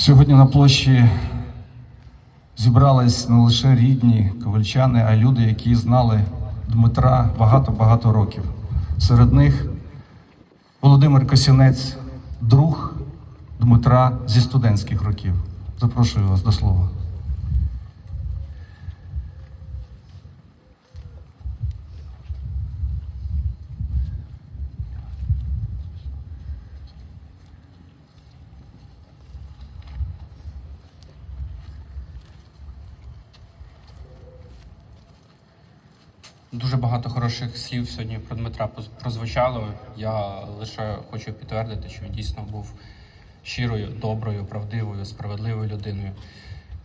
Сьогодні на площі зібрались не лише рідні ковальчани, а люди, які знали Дмитра багато-багато років. Серед них Володимир Косінець, друг Дмитра зі студентських років. Запрошую вас до слова. Дуже багато хороших слів сьогодні про Дмитра прозвучало. Я лише хочу підтвердити, що він дійсно був щирою, доброю, правдивою, справедливою людиною.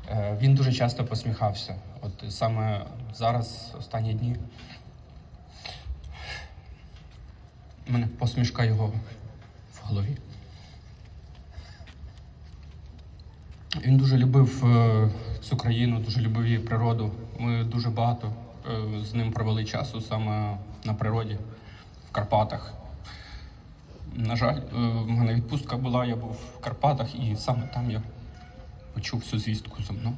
Е, Він дуже часто посміхався. От саме зараз, останні дні, у мене посмішка його в голові. Він дуже любив е, цю країну, дуже любив її природу. Ми дуже багато з ним провели часу саме на природі, в Карпатах. На жаль, е, в мене відпустка була, я був в Карпатах, і саме там я почув цю звістку зо мною.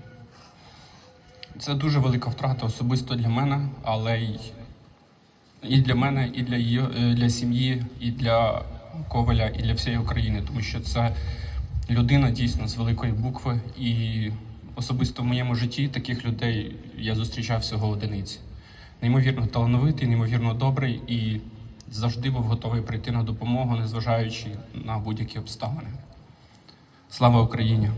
Це дуже велика втрата особисто для мене, але й і для мене, і для, її, е, для сім'ї, і для Коваля, і для всієї України, тому що це людина дійсно з великої букви, і особисто в моєму житті таких людей я зустрічав всього одиниці. Неймовірно талановитий, неймовірно добрий і завжди був готовий прийти на допомогу, незважаючи на будь-які обставини. Слава Україні!